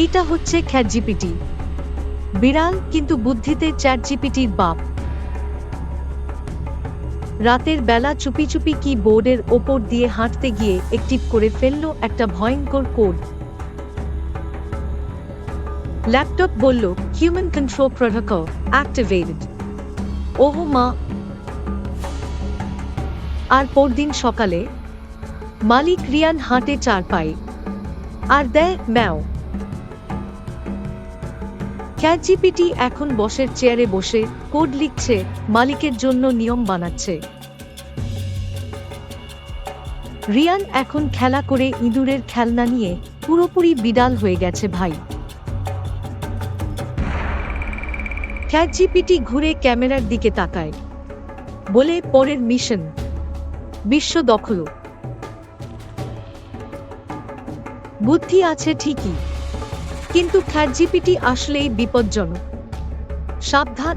এইটা হচ্ছে খ্যাট জিপিটি বিড়াল কিন্তু বুদ্ধিতে চ্যাট জিপিটির বাপ। রাতের বেলা চুপি চুপি কি বোর্ডের ওপর দিয়ে হাঁটতে গিয়ে একটিভ করে ফেলল একটা ভয়ঙ্কর কোড ল্যাপটপ বলল হিউম্যান কন্ট্রোল প্রোটোকল অ্যাক্টিভেটেড ওহ মা। আর পরদিন সকালে মালিক রিয়ান হাঁটে চার পায়ে। আর দেয় ম্যাও। চ্যাটজিপিটি এখন বসের চেয়ারে বসে কোড লিখছে, মালিকের জন্য নিয়ম বানাচ্ছে। রিয়ান এখন খেলা করে ইঁদুরের খেলনা নিয়ে পুরোপুরি বিড়াল হয়ে গেছে ভাই। চ্যাটজিপিটি ঘুরে ক্যামেরার দিকে তাকায়। বলে, পরের মিশন। বিশ্ব দখল। বুদ্ধি আছে ঠিকই। কিন্তু চ্যাটজিপিটি আসলেই বিপজ্জনক। সাবধান